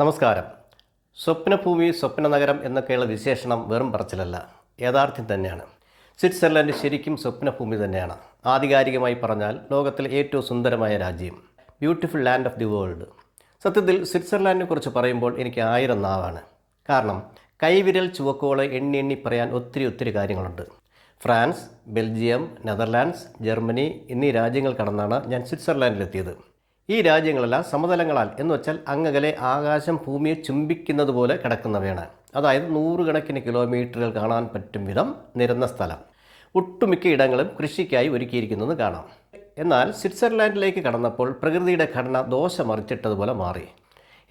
നമസ്കാരം. സ്വപ്നഭൂമി സ്വപ്ന നഗരം എന്നൊക്കെയുള്ള വിശേഷണം വെറും പറച്ചിലല്ല. യാഥാർത്ഥ്യം തന്നെയാണ്. സ്വിറ്റ്സർലൻഡ് ശരിക്കും സ്വപ്നഭൂമി തന്നെയാണ്. ആധികാരികമായി പറഞ്ഞാൽ ലോകത്തിലെ ഏറ്റവും സുന്ദരമായ രാജ്യം. Beautiful land of the world. സത്യത്തിൽ സ്വിറ്റ്സർലാൻഡിനെ കുറിച്ച് പറയുമ്പോൾ എനിക്ക് ആയിരം നാവാണ്. കാരണം കൈവിരൽ ചുവക്കോളെ എണ്ണി എണ്ണി പറയാൻ ഒത്തിരി ഒത്തിരി കാര്യങ്ങളുണ്ട്. ഫ്രാൻസ് ബെൽജിയം നെതർലാൻഡ്സ് ജർമ്മനി എന്നീ രാജ്യങ്ങൾ കടന്നാണ് ഞാൻ സ്വിറ്റ്സർലാൻഡിലെത്തിയത്. ഈ രാജ്യങ്ങളെല്ലാം സമതലങ്ങളാൽ എന്ന് വെച്ചാൽ അങ്ങകലെ ആകാശം ഭൂമിയെ ചുംബിക്കുന്നത് പോലെ കിടക്കുന്നവയാണ്. അതായത് നൂറുകണക്കിന് കിലോമീറ്ററുകൾ കാണാൻ പറ്റും വിധം നിരന്ന സ്ഥലം. ഒട്ടുമിക്ക ഇടങ്ങളും കൃഷിക്കായി ഒരുക്കിയിരിക്കുന്നത് കാണാം. എന്നാൽ സ്വിറ്റ്സർലാൻഡിലേക്ക് കടന്നപ്പോൾ പ്രകൃതിയുടെ ഘടന ദോശ മറിച്ചിട്ടതുപോലെ മാറി.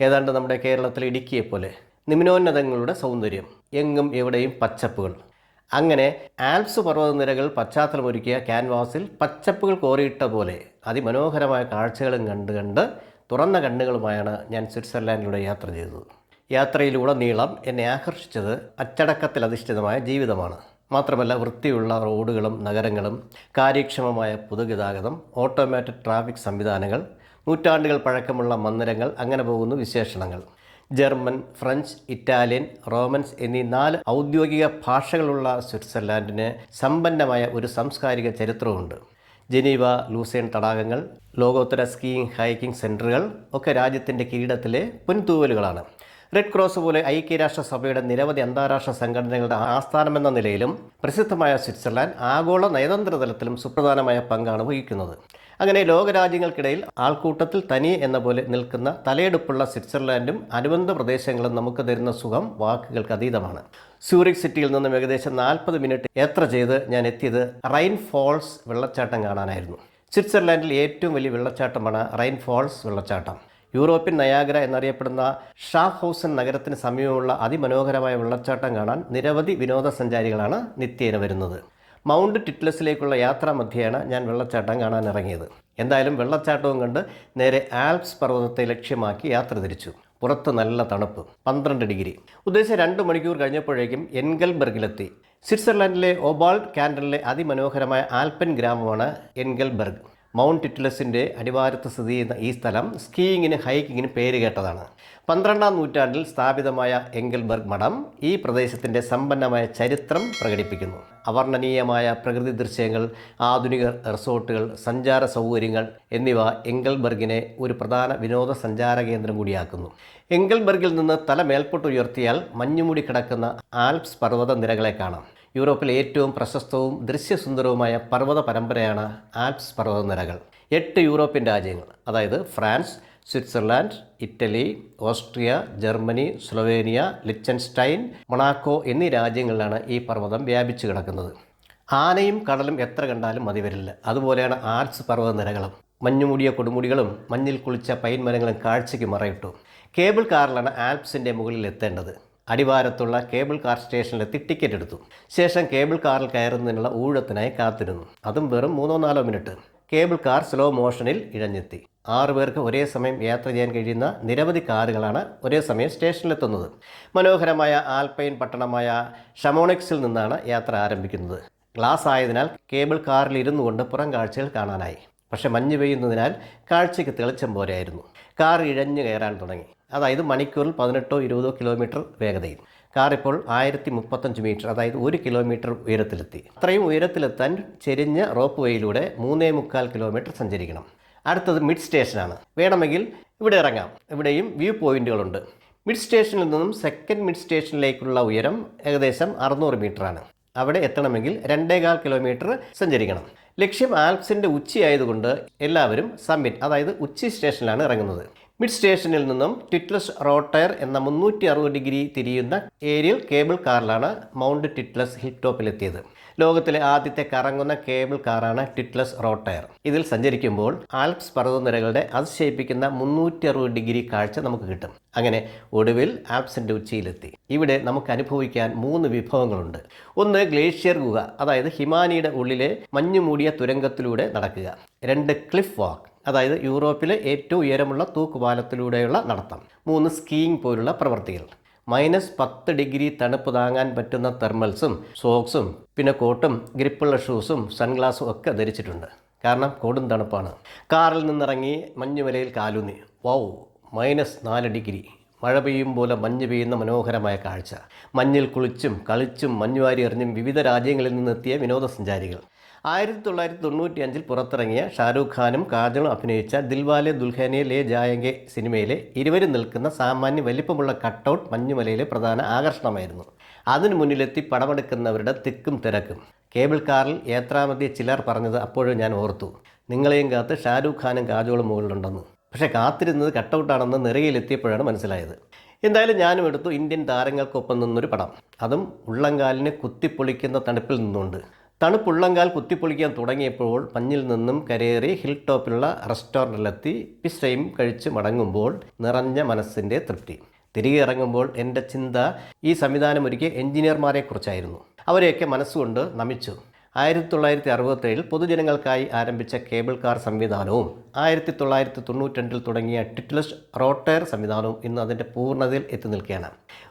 ഏതാണ്ട് നമ്മുടെ കേരളത്തിലെ ഇടുക്കിയെപ്പോലെ നിമ്നോന്നതങ്ങളുടെ സൗന്ദര്യം എങ്ങും എവിടെയും പച്ചപ്പുകൾ അങ്ങനെ ആൽപ്സ് പർവതനിരകൾ പശ്ചാത്തലമൊരുക്കിയ ക്യാൻവാസിൽ പച്ചപ്പുകൾ കോറിയിട്ട പോലെ അതിമനോഹരമായ കാഴ്ചകളും കണ്ട് കണ്ട് തുറന്ന കണ്ണുകളുമായാണ് ഞാൻ സ്വിറ്റ്സർലാൻഡിലൂടെ യാത്ര ചെയ്തത്. യാത്രയിലൂടെ നീളം എന്നെ ആകർഷിച്ചത് അച്ചടക്കത്തിൽ അധിഷ്ഠിതമായ ജീവിതമാണ്. മാത്രമല്ല വൃത്തിയുള്ള റോഡുകളും നഗരങ്ങളും കാര്യക്ഷമമായ പൊതുഗതാഗതം ഓട്ടോമാറ്റിക് ട്രാഫിക് സംവിധാനങ്ങൾ നൂറ്റാണ്ടുകൾ പഴക്കമുള്ള മന്ദിരങ്ങൾ അങ്ങനെ പോകുന്നു വിശേഷണങ്ങൾ. ജർമ്മൻ ഫ്രഞ്ച് ഇറ്റാലിയൻ റോമൻസ് എന്നീ നാല് ഔദ്യോഗിക ഭാഷകളുള്ള സ്വിറ്റ്സർലാൻഡിന് സമ്പന്നമായ ഒരു സാംസ്കാരിക ചരിത്രമുണ്ട്. ജനീവ ലൂസേൺ തടാകങ്ങൾ ലോകോത്തര സ്കീയിങ് ഹൈക്കിംഗ് സെന്ററുകൾ ഒക്കെ രാജ്യത്തിന്റെ കിരീടത്തിലെ പൊൻതൂവലുകളാണ്. റെഡ് ക്രോസ് പോലെ ഐക്യരാഷ്ട്രസഭയുടെ നിരവധി അന്താരാഷ്ട്ര സംഘടനകളുടെ ആസ്ഥാനമെന്ന നിലയിലും പ്രസിദ്ധമായ സ്വിറ്റ്സർലാൻഡ് ആഗോള നയതന്ത്ര തലത്തിലും സുപ്രധാനമായ പങ്കാണ് വഹിക്കുന്നത്. അങ്ങനെ ലോകരാജ്യങ്ങൾക്കിടയിൽ ആൾക്കൂട്ടത്തിൽ തനി എന്ന പോലെ നിൽക്കുന്ന തലയെടുപ്പുള്ള സ്വിറ്റ്സർലാൻഡും അനുബന്ധ പ്രദേശങ്ങളും നമുക്ക് തരുന്ന സുഖം വാക്കുകൾക്ക് അതീതമാണ്. സൂറിക് സിറ്റിയിൽ നിന്നും ഏകദേശം നാൽപ്പത് മിനിറ്റ് യാത്ര ചെയ്ത് ഞാൻ എത്തിയത് റൈൻ ഫോൾസ് വെള്ളച്ചാട്ടം കാണാനായിരുന്നു. സ്വിറ്റ്സർലാൻഡിൽ ഏറ്റവും വലിയ വെള്ളച്ചാട്ടമാണ് റൈൻ ഫോൾസ് വെള്ളച്ചാട്ടം. യൂറോപ്യൻ നയാഗ്ര എന്നറിയപ്പെടുന്ന ഷാഹൗസൻ നഗരത്തിന് സമീപമുള്ള അതിമനോഹരമായ വെള്ളച്ചാട്ടം കാണാൻ നിരവധി വിനോദസഞ്ചാരികളാണ് നിത്യേന വരുന്നത്. മൗണ്ട് ടിറ്റ്ലസിലേക്കുള്ള യാത്രാ മധ്യയാണ് ഞാൻ വെള്ളച്ചാട്ടം കാണാൻ ഇറങ്ങിയത്. എന്തായാലും വെള്ളച്ചാട്ടവും കണ്ട് നേരെ ആൽപ്സ് പർവതത്തെ ലക്ഷ്യമാക്കി യാത്ര തിരിച്ചു. പുറത്ത് നല്ല തണുപ്പ് പന്ത്രണ്ട് ഡിഗ്രി. ഉദ്ദേശിച്ച രണ്ട് മണിക്കൂർ കഴിഞ്ഞപ്പോഴേക്കും എൻഗൽബർഗിലെത്തി. സ്വിറ്റ്സർലൻഡിലെ ഒബാൾഡ് കാൻഡലിലെ അതിമനോഹരമായ ആൽപ്പൻ ഗ്രാമമാണ് എൻഗൽബർഗ്. മൗണ്ട് ടിറ്റ്ലസിന്റെ അടിവാരത്ത് സ്ഥിതി ചെയ്യുന്ന ഈ സ്ഥലം സ്കീയിങ്ങിന് ഹൈക്കിങ്ങിന് പേര് കേട്ടതാണ്. പന്ത്രണ്ടാം നൂറ്റാണ്ടിൽ സ്ഥാപിതമായ എങ്കൽബർഗ് മഠം ഈ പ്രദേശത്തിന്റെ സമ്പന്നമായ ചരിത്രം പ്രകടിപ്പിക്കുന്നു. അവർണനീയമായ പ്രകൃതി ദൃശ്യങ്ങൾ ആധുനിക റിസോർട്ടുകൾ സഞ്ചാര സൗകര്യങ്ങൾ എന്നിവ എങ്കൽബർഗിനെ ഒരു പ്രധാന വിനോദസഞ്ചാര കേന്ദ്രം കൂടിയാക്കുന്നു. എങ്കൽബർഗിൽ നിന്ന് തല മേൽപോട്ട് ഉയർത്തിയാൽ മഞ്ഞുമൂടി കിടക്കുന്ന ആൽപ്സ് പർവത നിരകളെ കാണാം. യൂറോപ്പിലെ ഏറ്റവും പ്രശസ്തവും ദൃശ്യസുന്ദരവുമായ പർവത പരമ്പരയാണ് ആൽപ്സ് പർവതനിരകൾ എട്ട് യൂറോപ്യൻ രാജ്യങ്ങൾ അതായത് France Switzerland Italy Austria Germany Slovenia Liechtenstein Monaco എന്നീ രാജ്യങ്ങളിലാണ് ഈ പർവതം വ്യാപിച്ചു കിടക്കുന്നത്. ആനയും കടലും എത്ര കണ്ടാലും മതി വരില്ല. അതുപോലെയാണ് ആൽപ്സ് പർവതനിരകളും. മഞ്ഞുമൂടിയ കൊടുമുടികളും മഞ്ഞിൽ കുളിച്ച പൈൻ മരങ്ങളും കാഴ്ചയ്ക്ക് മറയിട്ടു. കേബിൾ കാറിലാണ് ആൽപ്സിന്റെ മുകളിൽ എത്തേണ്ടത്. അടിവാരത്തുള്ള കേബിൾ കാർ സ്റ്റേഷനിലെത്തി ടിക്കറ്റ് എടുത്തു. ശേഷം കേബിൾ കാറിൽ കയറുന്നതിനുള്ള ഊഴത്തിനായി കാത്തിരുന്നു. അതും വെറും മൂന്നോ നാലോ മിനിറ്റ്. കേബിൾ കാർ സ്ലോ മോഷനിൽ ഇഴഞ്ഞെത്തി. ആറു പേർക്ക് ഒരേ സമയം യാത്ര ചെയ്യാൻ കഴിയുന്ന നിരവധി കാറുകളാണ് ഒരേ സമയം സ്റ്റേഷനിലെത്തുന്നത്. മനോഹരമായ ആൽപൈൻ പട്ടണമായ ഷമോണിക്സിൽ നിന്നാണ് യാത്ര ആരംഭിക്കുന്നത്. ഗ്ലാസ് ആയതിനാൽ കേബിൾ കാറിൽ ഇരുന്നു കൊണ്ട് പുറം കാഴ്ചകൾ കാണാനായി. പക്ഷേ മഞ്ഞ് പെയ്യുന്നതിനാൽ കാഴ്ചയ്ക്ക് തെളിച്ചം പോരായിരുന്നു കാർ ഇഴഞ്ഞു കയറാൻ തുടങ്ങി. അതായത് മണിക്കൂറിൽ പതിനെട്ടോ ഇരുപതോ കിലോമീറ്റർ വേഗതയിൽ. കാർ ഇപ്പോൾ ആയിരത്തി മുപ്പത്തഞ്ച് മീറ്റർ അതായത് ഒരു കിലോമീറ്റർ ഉയരത്തിലെത്തി. അത്രയും ഉയരത്തിലെത്താൻ ചെരിഞ്ഞ റോപ്പ് വേയിലൂടെ മൂന്നേ മുക്കാൽ കിലോമീറ്റർ സഞ്ചരിക്കണം. അടുത്തത് മിഡ് സ്റ്റേഷനാണ് വേണമെങ്കിൽ ഇവിടെ ഇറങ്ങാം. ഇവിടെയും വ്യൂ പോയിന്റുകളുണ്ട് മിഡ് സ്റ്റേഷനിൽ നിന്നും സെക്കൻഡ് മിഡ് സ്റ്റേഷനിലേക്കുള്ള ഉയരം ഏകദേശം അറുന്നൂറ് ആണ്. അവിടെ എത്തണമെങ്കിൽ രണ്ടേകാൽ കിലോമീറ്റർ സഞ്ചരിക്കണം. ലക്ഷ്യം ആൽപ്സിന്റെ ഉച്ചയായതുകൊണ്ട് എല്ലാവരും സമ്മിറ്റ് അതായത് ഉച്ചി സ്റ്റേഷനിലാണ് ഇറങ്ങുന്നത്. മിഡ് സ്റ്റേഷനിൽ നിന്നും ടിറ്റ്ലസ് റോട്ടയർ എന്ന മുന്നൂറ്റി അറുപത് ഡിഗ്രി തിരിയുന്ന ഏരിയൽ കേബിൾ കാറിലാണ് മൗണ്ട് ടിറ്റ്ലസ് ഹിൽ ടോപ്പിലെത്തിയത് ലോകത്തിലെ ആദ്യത്തെ കറങ്ങുന്ന കേബിൾ കാറാണ് ടിറ്റ്ലസ് റോട്ടയർ. ഇതിൽ സഞ്ചരിക്കുമ്പോൾ ആൽപ്സ് പർവതനിരകളുടെ അതിശയിപ്പിക്കുന്ന മുന്നൂറ്റി അറുപത് ഡിഗ്രി കാഴ്ച നമുക്ക് കിട്ടും. അങ്ങനെ ഒടുവിൽ ആൽപ്സിന്റെ ഉച്ചിയിലെത്തി. ഇവിടെ നമുക്ക് അനുഭവിക്കാൻ മൂന്ന് വിഭവങ്ങളുണ്ട്. ഒന്ന് ഗ്ലേഷ്യർ ഗുഹ അതായത് ഹിമാനിയുടെ ഉള്ളിലെ മഞ്ഞുമൂടിയ തുരങ്കത്തിലൂടെ നടക്കുക. രണ്ട് ക്ലിഫ് വാക്ക് അതായത് യൂറോപ്പിലെ ഏറ്റവും ഉയരമുള്ള തൂക്കുപാലത്തിലൂടെയുള്ള നടത്തം. മൂന്ന് സ്കീയിങ് പോലുള്ള പ്രവൃത്തികൾ. മൈനസ് പത്ത് ഡിഗ്രി തണുപ്പ് താങ്ങാൻ പറ്റുന്ന തെർമൽസും സോക്സും പിന്നെ കോട്ടും ഗ്രിപ്പുള്ള ഷൂസും സൺഗ്ലാസും ഒക്കെ ധരിച്ചിട്ടുണ്ട്. കാരണം കൊടും തണുപ്പാണ്. കാറിൽ നിന്നിറങ്ങി മഞ്ഞുമലയിൽ കാലൂന്നി. വൗ മൈനസ് നാല് ഡിഗ്രി. മഴ പെയ്യും പോലെ മഞ്ഞ് പെയ്യുന്ന മനോഹരമായ കാഴ്ച. മഞ്ഞിൽ കുളിച്ചും കളിച്ചും മഞ്ഞുവാരി എറിഞ്ഞും വിവിധ രാജ്യങ്ങളിൽ നിന്നെത്തിയ വിനോദസഞ്ചാരികൾ. ആയിരത്തി തൊള്ളായിരത്തി തൊണ്ണൂറ്റി അഞ്ചിൽ പുറത്തിറങ്ങിയ ഷാരൂഖ് ഖാനും കാജളും അഭിനയിച്ച ദിൽവാലെ ദുൽഹനെ ലേ ജായങ്കെ സിനിമയിലെ ഇരുവരും നിൽക്കുന്ന സാമാന്യ വലിപ്പമുള്ള കട്ടൗട്ട് മഞ്ഞുമലയിലെ പ്രധാന ആകർഷണമായിരുന്നു. അതിനു മുന്നിലെത്തി പടമെടുക്കുന്നവരുടെ തിക്കും തിരക്കും. കേബിൾ കാറിൽ ഏത്രാമതി ചിലർ പറഞ്ഞത് അപ്പോഴും ഞാൻ ഓർത്തു. നിങ്ങളെയും കാത്ത് ഷാരൂഖ് ഖാനും കാജോളും മുകളിലുണ്ടെന്ന്. പക്ഷേ കാത്തിരുന്നത് കട്ടൗട്ടാണെന്ന് നിറയിലെത്തിയപ്പോഴാണ് മനസ്സിലായത്. എന്തായാലും ഞാനും എടുത്തു ഇന്ത്യൻ താരങ്ങൾക്കൊപ്പം നിന്നൊരു പടം. അതും ഉള്ളംകാലിനെ കുത്തിപ്പൊളിക്കുന്ന തണുപ്പിൽ നിന്നുകൊണ്ട്. തണുപ്പുള്ളങ്കാൽ കുത്തിപ്പൊളിക്കാൻ തുടങ്ങിയപ്പോൾ മഞ്ഞിൽ നിന്നും കരേറി ഹിൽ ടോപ്പിലുള്ള റെസ്റ്റോറന്റിലെത്തി പിസ്റ്റയും കഴിച്ച് മടങ്ങുമ്പോൾ നിറഞ്ഞ മനസ്സിന്റെ തൃപ്തി. തിരികെ ഇറങ്ങുമ്പോൾ എന്റെ ചിന്ത ഈ സംവിധാനം ഒരുക്കിയ എഞ്ചിനീയർമാരെക്കുറിച്ചായിരുന്നു. അവരെയൊക്കെ മനസ്സുകൊണ്ട് നമിച്ചു. ആയിരത്തി തൊള്ളായിരത്തി അറുപത്തേഴിൽ പൊതുജനങ്ങൾക്കായി ആരംഭിച്ച കേബിൾ കാർ സംവിധാനവും ആയിരത്തി തൊള്ളായിരത്തി തൊണ്ണൂറ്റിരണ്ടിൽ തുടങ്ങിയ ടിറ്റ്ലസ് റോട്ടയർ സംവിധാനവും ഇന്ന് അതിന്റെ പൂർണതയിൽ എത്തി നിൽക്കുകയാണ്.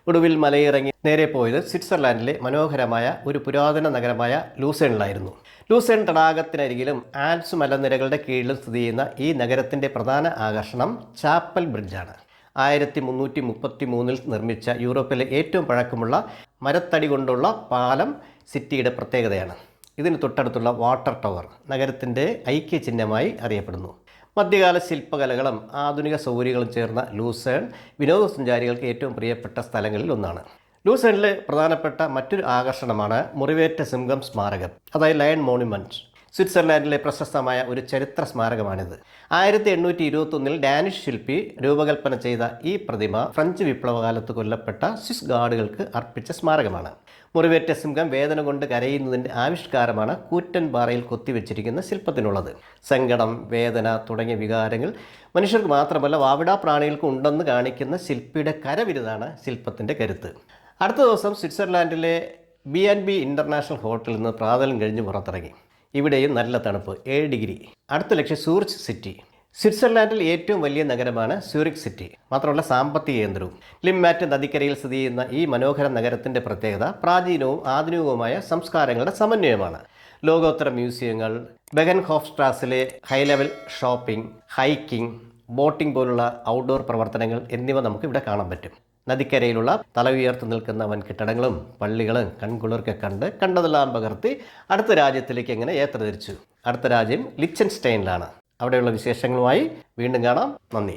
ഒടുവിൽ മലയിറങ്ങി നേരെ പോയത് സ്വിറ്റ്സർലാൻഡിലെ മനോഹരമായ ഒരു പുരാതന നഗരമായ ലൂസേണിലായിരുന്നു. ലൂസേൺ തടാകത്തിനരികിലും ആൽപ്സ് മലനിരകളുടെ കീഴിലും സ്ഥിതി ചെയ്യുന്ന ഈ നഗരത്തിന്റെ പ്രധാന ആകർഷണം ചാപ്പൽ ബ്രിഡ്ജാണ്. ആയിരത്തി മുന്നൂറ്റി മുപ്പത്തി മൂന്നിൽ നിർമ്മിച്ച യൂറോപ്പിലെ ഏറ്റവും പഴക്കമുള്ള മരത്തടി കൊണ്ടുള്ള പാലം സിറ്റിയുടെ പ്രത്യേകതയാണ്. ഇതിന് തൊട്ടടുത്തുള്ള വാട്ടർ ടവർ നഗരത്തിന്റെ ഐക്യചിഹ്നമായി അറിയപ്പെടുന്നു. മധ്യകാല ശില്പകലകളും ആധുനിക സൗകര്യങ്ങളും ചേർന്ന ലൂസേൺ വിനോദസഞ്ചാരികൾക്ക് ഏറ്റവും പ്രിയപ്പെട്ട സ്ഥലങ്ങളിൽ ഒന്നാണ്. ലൂസേണിലെ പ്രധാനപ്പെട്ട മറ്റൊരു ആകർഷണമാണ് മുറിവേറ്റ സിംഹം സ്മാരകം അതായത് ലയൺ മോണുമെന്റ് സ്വിറ്റ്സർലാൻഡിലെ പ്രശസ്തമായ ഒരു ചരിത്ര സ്മാരകമാണിത്. ആയിരത്തി എണ്ണൂറ്റി ഇരുപത്തൊന്നിൽ ഡാനിഷ് ശില്പി രൂപകൽപ്പന ചെയ്ത ഈ പ്രതിമ ഫ്രഞ്ച് വിപ്ലവകാലത്ത് കൊല്ലപ്പെട്ട സ്വിസ് ഗാർഡുകൾക്ക് അർപ്പിച്ച സ്മാരകമാണ്. മുറിവേറ്റ സിംഹം വേദന കൊണ്ട് കരയുന്നതിന്റെ ആവിഷ്കാരമാണ് കൂറ്റൻ പാറയിൽ കൊത്തിവെച്ചിരിക്കുന്ന ശില്പത്തിനുള്ളത്. സങ്കടം വേദന തുടങ്ങിയ വികാരങ്ങൾ മനുഷ്യർക്ക് മാത്രമല്ല വാവിടാ പ്രാണികൾക്കും ഉണ്ടെന്ന് കാണിക്കുന്ന ശില്പിയുടെ കരവിരുതാണ് ശില്പത്തിന്റെ കരുത്ത്. അടുത്ത ദിവസം സ്വിറ്റ്സർലാൻഡിലെ ബി ആൻഡ് ബി ഇന്റർനാഷണൽ ഹോട്ടലിൽ നിന്ന് പ്രാതലും കഴിഞ്ഞ് പുറത്തിറങ്ങി. ഇവിടെയും നല്ല തണുപ്പ് ഏഴ് ഡിഗ്രി. അടുത്ത ലക്ഷ്യം സൂറിച്ച് സിറ്റി. സ്വിറ്റ്സർലാൻഡിൽ ഏറ്റവും വലിയ നഗരമാണ് സ്യൂറിക് സിറ്റി. മാത്രമല്ല സാമ്പത്തിക കേന്ദ്രവും. ലിംമാറ്റ് നദിക്കരയിൽ സ്ഥിതി ചെയ്യുന്ന ഈ മനോഹര നഗരത്തിന്റെ പ്രത്യേകത പ്രാചീനവും ആധുനികവുമായ സംസ്കാരങ്ങളുടെ സമന്വയമാണ്. ലോകോത്തര മ്യൂസിയങ്ങൾ ബെഗൻ ഹോഫ്സ്ട്രാസിലെ high level shopping hiking boating പോലുള്ള ഔട്ട്ഡോർ പ്രവർത്തനങ്ങൾ എന്നിവ നമുക്ക് ഇവിടെ കാണാൻ പറ്റും. നദിക്കരയിലുള്ള തല ഉയർത്തു നിൽക്കുന്ന വൻ കെട്ടിടങ്ങളും പള്ളികളും കൺകുളിർക്കെ കണ്ട് കണ്ടതെല്ലാം പകർത്തി അടുത്ത രാജ്യത്തിലേക്ക് എങ്ങനെ യാത്ര തിരിച്ചു? അടുത്ത രാജ്യം ലിച്ചൻസ്റ്റൈനിലാണ്. അവിടെയുള്ള വിശേഷങ്ങളുമായി വീണ്ടും കാണാം. നന്ദി.